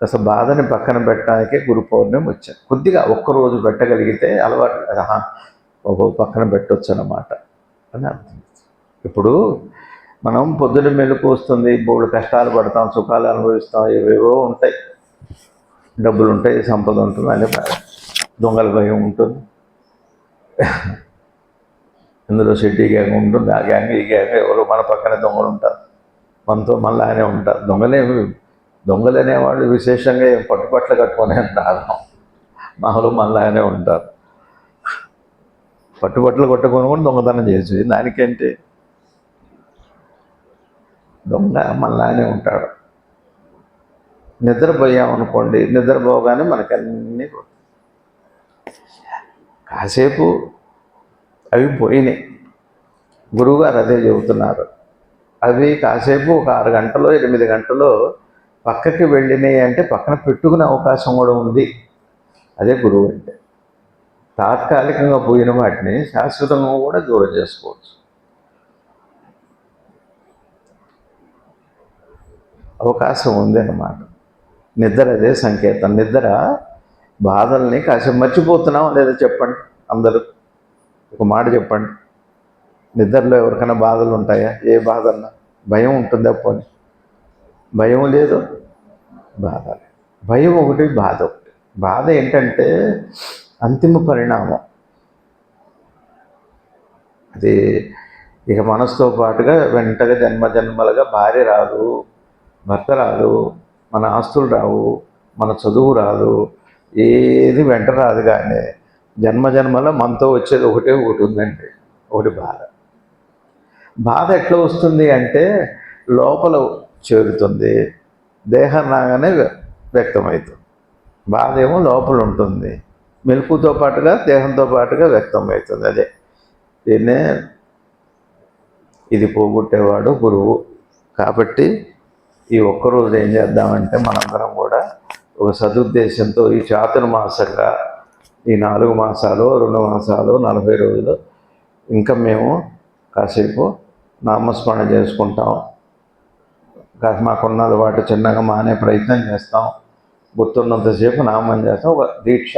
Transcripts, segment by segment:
అసలు బాధని పక్కన పెట్టడానికే గురు పౌర్ణమి వచ్చాను కొద్దిగా ఒక్కరోజు పెట్టగలిగితే అలవాటు ఆహా, పక్కన పెట్టవచ్చు అన్నమాట అని అర్థం. ఇప్పుడు మనం పొద్దున మెలకు వస్తుంది బోడు కష్టాలు పడతాం సుఖాలు అనుభవిస్తాం ఏవేవో ఉంటాయి. డబ్బులు ఉంటాయి సంపద ఉంటుంది అని దొంగల భయం ఉంటుంది. ఇందులో షెడ్డీ గ్యాంగ్ ఉంటుంది ఆ గ్యాంగ్ ఈ గ్యాంగ్ ఎవరు మన పక్కన దొంగలు ఉంటారు. మనతో మళ్ళీ ఆయనే ఉంటారు. దొంగలేమి దొంగలు అనేవాళ్ళు విశేషంగా ఏం పట్టుబట్టలు కట్టుకొని రాదు మామూలు మళ్ళీ ఉంటారు. పట్టుబట్టలు కొట్టుకొని కూడా దొంగతనం చేయొచ్చు. దానికేంటి? దొంగ మళ్ళానే ఉంటాడు. నిద్రపోయామనుకోండి నిద్రపోగానే మనకన్నీ కాసేపు అవి పోయినాయి. గురువుగారు అదే చెబుతున్నారు. అవి కాసేపు ఒక ఆరు గంటలో ఎనిమిది గంటలో పక్కకి వెళ్ళినాయి అంటే పక్కన పెట్టుకునే అవకాశం కూడా ఉంది. అదే గురువు అంటే. తాత్కాలికంగా పోయిన వాటిని శాశ్వతంగా కూడా దూరం చేసుకోవచ్చు. అవకాశం ఉంది అన్నమాట. నిద్ర అదే సంకేతం. నిద్ర బాధల్ని కాసేపు మర్చిపోతున్నాం లేదా చెప్పండి అందరూ? ఒక మాట చెప్పండి. నిద్రలో ఎవరికైనా బాధలు ఉంటాయా? ఏ బాధన్నా? భయం ఉంటుందా పోనీ? భయం లేదు బాధ లేదు. భయం ఒకటి బాధ ఒకటి. బాధ ఏంటంటే అంతిమ పరిణామం. అది ఇక మనసుతో పాటుగా వెంటగా జన్మ జన్మలుగా భార్య రాదు భర్త రాదు మన ఆస్తులు రావు మన చదువు రాదు ఏది వెంట రాదు కానీ జన్మ జన్మలో మనతో వచ్చేది ఒకటే ఒకటి ఉందండి ఒకటి బాధ. బాధ ఎట్లా వస్తుంది అంటే లోపల చేరుతుంది. దేహం రాగానే వ్య- వ్యక్తమవుతుంది. బాధ ఏమో లోపల ఉంటుంది. మెలుపుతో పాటుగా దేహంతో పాటుగా వ్యక్తమవుతుంది. అదే. దీన్నే ఇది పోగొట్టేవాడు గురువు. కాబట్టి ఈ ఒక్కరోజు ఏం చేద్దామంటే మనందరం కూడా ఒక సదుద్దేశంతో ఈ చాతుర్మాసంగా ఈ నాలుగు మాసాలు రెండు మాసాలు నలభై రోజులు ఇంకా మేము కాసేపు నామస్మరణ చేసుకుంటాం. మాకున్న అలవాటు చిన్నగా మానే ప్రయత్నం చేస్తాం. గుర్తున్నంతసేపు నామం చేస్తాం. ఒక దీక్ష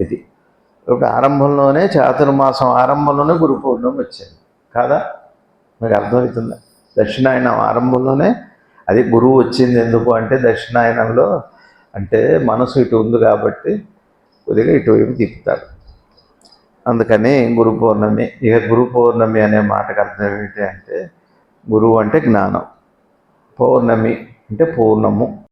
ఇది. ఒక ఆరంభంలోనే చాతుర్మాసం ఆరంభంలోనే గురు పౌర్ణమి వచ్చింది. కాదా? మీకు అర్థమవుతుందా? దక్షిణాయనం ఆరంభంలోనే అది గురువు వచ్చింది ఎందుకు అంటే దక్షిణాయనంలో అంటే మనసు ఇటు ఉంది కాబట్టి కొద్దిగా ఇటువైపు తిప్పుతాడు అందుకని గురు పౌర్ణమి ఇక గురు పౌర్ణమి అనే మాటకు అర్థం ఏమిటి అంటే గురువు అంటే జ్ఞానం. పౌర్ణమి అంటే పూర్ణము.